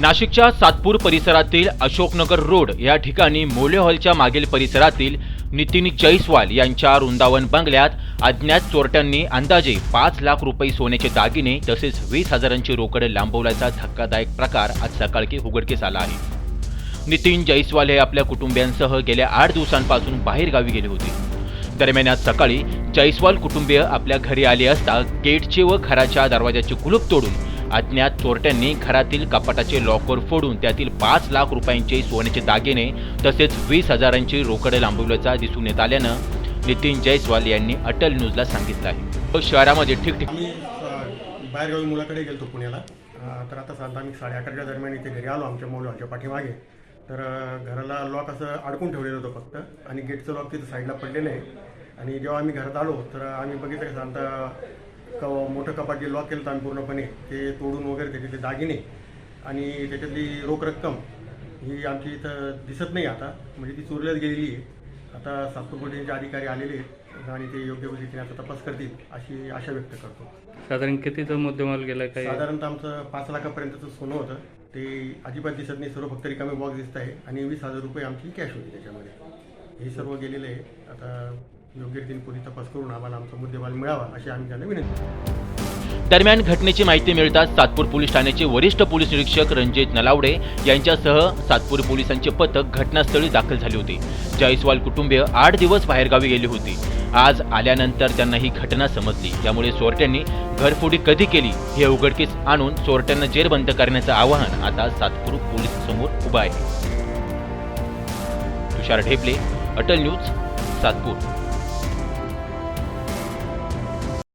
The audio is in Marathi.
नाशिकच्या सातपूर परिसरातील अशोकनगर रोड या ठिकाणी मोले हॉलच्या मागील परिसरातील नितीन जैसवाल यांच्या वृंदावन बंगल्यात अज्ञात चोरट्यांनी अंदाजे पाच लाख रुपये सोन्याचे दागिने तसेच वीस हजारांची रोकड लांबवल्याचा धक्कादायक प्रकार आज सकाळी उघडकीस आला आहे. नितीन जैसवाल हे आपल्या कुटुंबियांसह गेल्या आठ दिवसांपासून बाहेर गावी गेले होते. दरम्यान आज सकाळी जैसवाल कुटुंबीय आपल्या घरी आले असता गेटचे व घराच्या दरवाजाचे कुलूप तोडून अज्ञात चोरट्यांनी घरातील कपाटाचे लॉकर फोडून त्यातील पाच लाख रुपयांचे सोन्याचे दागिने तसेच वीस हजारांची रोकड लांबवल्याचा दिसून येत आल्यानं नितीन जयस्वाल यांनी अटल न्यूजला सांगितलं आहे. शहरामध्ये ठिकठिकाणी बाहेरगावी मुलाकडे गेलो पुण्याला. तर आता साधारण आम्ही साडे अकराच्या दरम्यान इथे घरी आलो. आमच्या मुलाच्या पाठीमागे. तर घराला लॉक असं अडकून ठेवलेलं होतं फक्त. आणि गेटचं लॉक तिथं साईडला पडलेलं आहे. आणि जेव्हा आम्ही घरात आलो तर आम्ही बघितलं की साधारणतः क मोठं कपाट जे लॉक केलं होतं आम्ही पूर्णपणे ते तोडून वगैरे त्याच्यातले दागिने आणि त्याच्यातली रोख रक्कम ही आमची इथं दिसत नाही आता. म्हणजे ती चोरीलाच गेलेली आहे. आता सातपूर पोलिसांचे अधिकारी आलेले आहेत आणि ते योग्य पद्धतीने आता तपास करतील अशी आशा व्यक्त करतो. साधारण कितीचा मुद्देमाल गेला काही? साधारणतः आमचं पाच लाखापर्यंतचं सोनं होतं. ते अजिबात दिसत नाही. सर्व फक्त रिकामे बॉक्स दिसत आहे आणि वीस हजार रुपये आमची कॅश होती त्याच्यामध्ये. हे सर्व गेलेले आहे. आता योग्य रीतीने पोलीस तपास करून आम्हाला आमचा मुद्देमाल मिळावा अशी आम्ही त्यांना विनंती दरम्यान घटनेची माहिती मिळताच सातपूर पोलीस ठाण्याचे वरिष्ठ पोलीस निरीक्षक रणजित नलावडे यांच्यासह सातपूर पोलिसांचे पथक घटनास्थळी दाखल झाले होते. जयस्वाल कुटुंबीय आठ दिवस बाहेरगावी गेले होते. आज आल्यानंतर त्यांना ही घटना समजली. त्यामुळे चोरट्यांनी घरफोडी कधी केली हे उघडकीस आणून चोरट्यांना जेरबंद करण्याचं आवाहन आता सातपूर पोलीस समोर उभं आहे. तुषार ढेपले अटल न्यूज सातपूर.